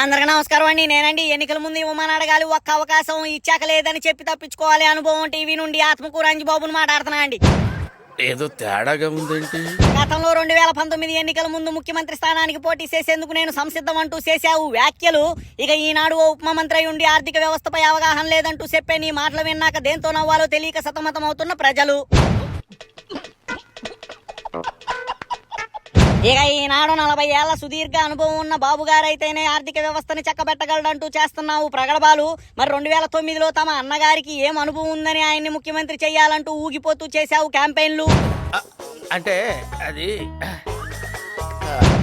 అందరికి నమస్కారం అండి. నేనండి. ఎన్నికల ముందు ఇవ్వమని అడగాలి. ఒక్క అవకాశం ఇచ్చాక లేదని చెప్పి తప్పించుకోవాలి. అనుభవం టీవీ నుండి ఆత్మకూరు అంజిబాబుని మాట్లాడుతున్నా అండి. ఏదో తేడాగా ఉందేంటి? గతంలో రెండు వేల పంతొమ్మిది ఎన్నికల ముందు ముఖ్యమంత్రి స్థానానికి పోటీ చేసేందుకు నేను సంసిద్ధం అంటూ చేశావు. వ్యాఖ్యలు ఇక ఈనాడు ఓ ఉప మంత్రి ఉండి ఆర్థిక వ్యవస్థపై అవగాహన లేదంటూ చెప్పే నీ మాటలు విన్నాక దేంతో నవ్వాలో తెలియక సతమతం అవుతున్న ప్రజలు. ఇక ఈనాడు నలభై ఏళ్ళ సుదీర్ఘ అనుభవం ఉన్న బాబు గారైతేనే ఆర్థిక వ్యవస్థని చక్కబెట్టగలడంటూ చేస్తున్నావు ప్రగడబాలు. మరి రెండు వేల తొమ్మిదిలో తమ అన్నగారికి ఏం అనుభవం ఉందని ఆయన్ని ముఖ్యమంత్రి చేయాలంటూ ఊగిపోతూ చేశావు క్యాంపెయిన్లు? అంటే అది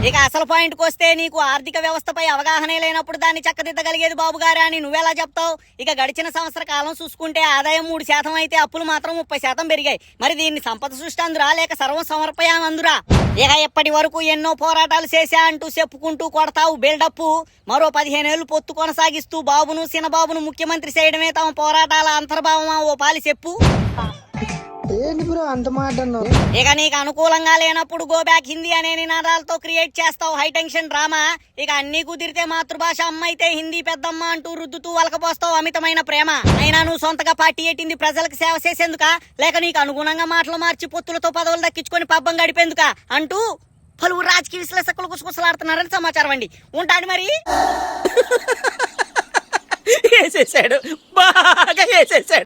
ఇక అసలు పాయింట్కి వస్తే నీకు ఆర్థిక వ్యవస్థపై అవగాహనే లేనప్పుడు దాన్ని చక్కదిద్దగలిగేది బాబు గారా అని నువ్వెలా చెప్తావు? ఇక గడిచిన సంవత్సర కాలం చూసుకుంటే ఆదాయం మూడు శాతం అయితే అప్పులు మాత్రం ముప్పై శాతం పెరిగాయి. మరి దీన్ని సంపద సృష్టి అందురా లేక సర్వం సమర్పయానందురా ఇక ఇప్పటి వరకు ఎన్నో పోరాటాలు చేశా అంటూ చెప్పుకుంటూ కొడతావు బిల్డప్ మరో పదిహేనేళ్ళు పొత్తు కొనసాగిస్తూ బాబును సినబాబును ముఖ్యమంత్రి చేయడమే తమ పోరాటాల అంతర్భావమా ఓ పాలి చెప్పు? ఏంటి బ్రో అంత మాట అన్నావు? ఇక నీకు అనుకూలంగా లేనప్పుడు గో బ్యాక్ హిందీ అనే నినాదాలతో క్రియేట్ చేస్తావు హై టెన్షన్ డ్రామా ఇక అన్ని కుదిరితే మాతృభాష అమ్మ అయితే హిందీ పెద్దమ్మ అంటూ రుద్దుతూ వలకపోస్తావు అమితమైన ప్రేమ. అయినా నువ్వు సొంతగా పార్టీ ఎట్టింది? ప్రజలకు సేవ చేసేందుకా? లేక నీకు అనుగుణంగా మాటలు మార్చి పొత్తులతో పదవులు దక్కించుకొని పబ్బం గడిపేందుకా? అంటూ పలువురు రాజకీయ విశ్లేషకులు కుసకుసలాడుతున్నారని సమాచారం అండి. ఉంటాడు మరి? వేసేసాడు. బాగా వేసేసాడు.